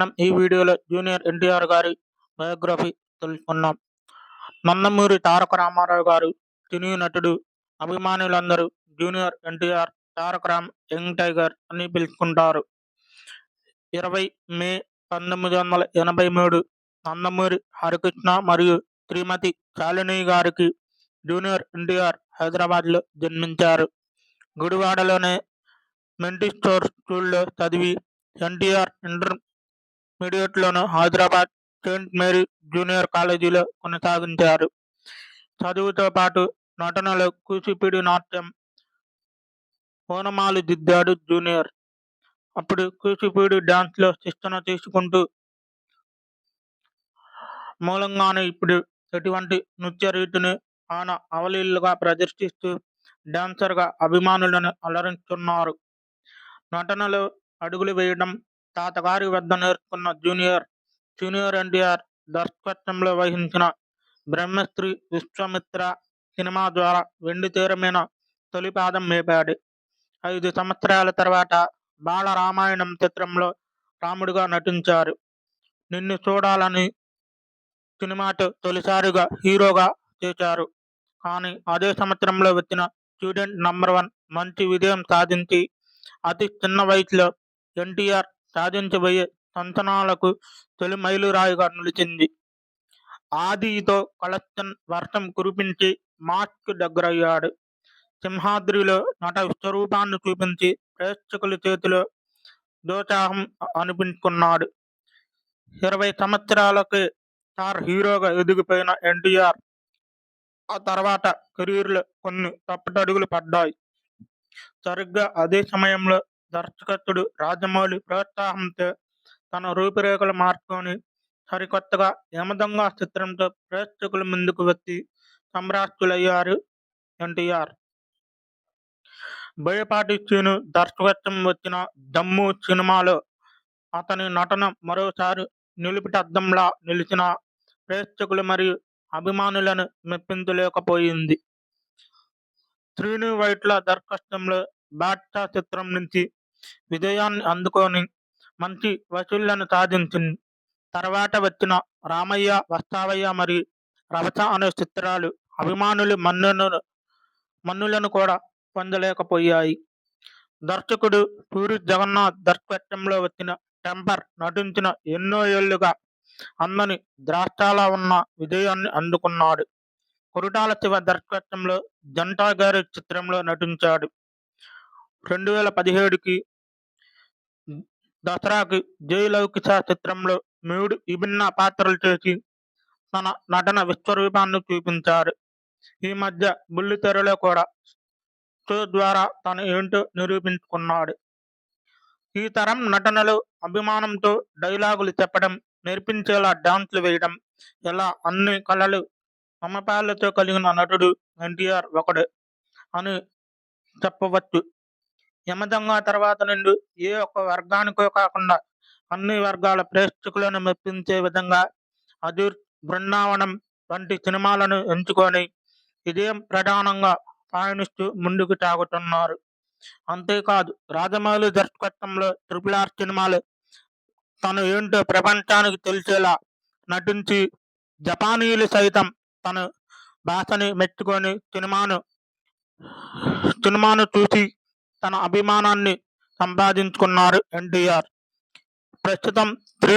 మనం ఈ వీడియోలో జూనియర్ ఎన్టీఆర్ గారి బయోగ్రఫీ తెలుసుకున్నాం నందమూరి తారక రామారావు గారు సినీ నటుడు అభిమానులందరూ junior NTR Tarak Ram young tiger అని పిలుచుకుంటారు. ఇరవై మే పంతొమ్మిది వందల ఎనభై మూడు నందమూరి హరికృష్ణ మరియు శ్రీమతి శాలిని గారికి జూనియర్ ఎన్టీఆర్ హైదరాబాద్లో జన్మించారు. గుడివాడలోనే మెంటిస్టోర్ స్కూల్లో చదివి ఎన్టీఆర్ మీడియట్లోను హైదరాబాద్ సెయింట్ మేరీ జూనియర్ కాలేజీలో కొనసాగించారు. చదువుతో పాటు నటనలో కూచిపీడి నాట్యం ఓనమాలు దిద్దాడు జూనియర్. అప్పుడు కూచిపూడి డాన్స్లో శిక్షణ తీసుకుంటూ మూలంగానే ఇప్పుడు ఎటువంటి నృత్య రీతిని ఆయన అవలీలుగా ప్రదర్శిస్తూ డాన్సర్గా అభిమానులను అలరిస్తున్నారు నటనలో అడుగులు వేయడం తాతగారి వద్ద నేర్చుకున్న జూనియర్ జూనియర్ ఎన్టీఆర్ దర్శకత్వంలో వహించిన బ్రహ్మశ్రీ విశ్వామిత్ర సినిమా ద్వారా వెండి తీరమైన మీద మేపాడు. ఐదు సంవత్సరాల తర్వాత బాల రామాయణం చిత్రంలో రాముడిగా నటించారు. నిన్ను చూడాలని సినిమాతో తొలిసారిగా హీరోగా చేశారు. కానీ అదే సంవత్సరంలో వచ్చిన స్టూడెంట్ నంబర్ వన్ మంచి విజయం సాధించి అతి చిన్న వయసులో ఎన్టీఆర్ సాధించబోయే సంచనాలకు తొలి మైలురాయిగా నిలిచింది ఆదితో కలెక్షన్ వర్షం కురిపించి మాస్క్ దగ్గరయ్యాడు. సింహాద్రిలో నట విశ్వరూపాన్ని చూపించి ప్రేక్షకుల చేతిలో దోచాహం అనిపించుకున్నాడు. ఇరవై సంవత్సరాలకి స్టార్ హీరోగా ఎదిగిపోయిన ఎన్టీఆర్ ఆ తర్వాత కెరీర్లో కొన్ని తప్పటడుగులు పడ్డాయి. సరిగ్గా అదే సమయంలో దర్శకత్తుడు రాజమౌళి ప్రోత్సాహంతో తన రూపురేఖలు మార్చుకొని సరికొత్తగా యమదొంగ చిత్రంతో ప్రేక్షకుల ముందుకు వచ్చి సంభ్రాస్తులయ్యారు ఎన్టీఆర్. బయపాటి శ్రీను దర్శకత్వం వచ్చిన దమ్ము సినిమాలో అతని నటన మరోసారి నిలుపిటద్దంలా నిలిచిన ప్రేక్షకులు మరియు అభిమానులను మెప్పించలేకపోయింది. శ్రీను వైట్ల దర్శకత్వంలో బాద్షా చిత్రం నుంచి విజయాన్ని అందుకొని మంచి వసూళ్ళను సాధించింది తర్వాత వచ్చిన రామయ్య వస్తావయ్య మరియు రవస అనే చిత్రాలు అభిమానులు మన్నులను మన్నులను కూడా పొందలేకపోయాయి. దర్శకుడు పూరి జగన్నాథ్ దర్శకత్వంలో వచ్చిన టెంపర్ నటించిన ఎన్నో ఏళ్ళుగా అందని ద్రాక్షలా ఉన్న విజయాన్ని అందుకున్నాడు. కొరటాల శివ దర్శకత్వంలో జంటా గారి చిత్రంలో నటించాడు. రెండు వేల పదిహేడుకి దసరాకి జై చిత్రంలో మూడు విభిన్న పాత్రలు చేసి తన నటన విశ్వరూపాన్ని చూపించారు. ఈ మధ్య బుల్లితెరలో కూడా షో ద్వారా తను ఏంటో నిరూపించుకున్నాడు. ఈ తరం నటనలు అభిమానంతో డైలాగులు చెప్పడం నేర్పించేలా డాన్స్లు వేయడం ఇలా అన్ని కళలు మమపాలతో కలిగిన నటుడు ఎన్టీఆర్ ఒకడు అని చెప్పవచ్చు. యమదొంగ తర్వాత నుండి ఏ ఒక్క వర్గానికో కాకుండా అన్ని వర్గాల ప్రేక్షకులను మెప్పించే విధంగా అజూర్ బృందావనం వంటి సినిమాలను ఎంచుకొని ఇదే ప్రధానంగా పయనిస్తూ ముందుకు సాగుతున్నారు అంతేకాదు రాజమౌళి దర్శకత్వంలో ట్రిపుల్ ఆర్ సినిమాలు తను ఏంటో ప్రపంచానికి తెలిసేలా నటించి జపానీయులు సైతం తన భాషని మెచ్చుకొని సినిమాను సినిమాను చూసి తన అభిమానాన్ని సంపాదించుకున్నారు ఎన్టీఆర్. ప్రస్తుతం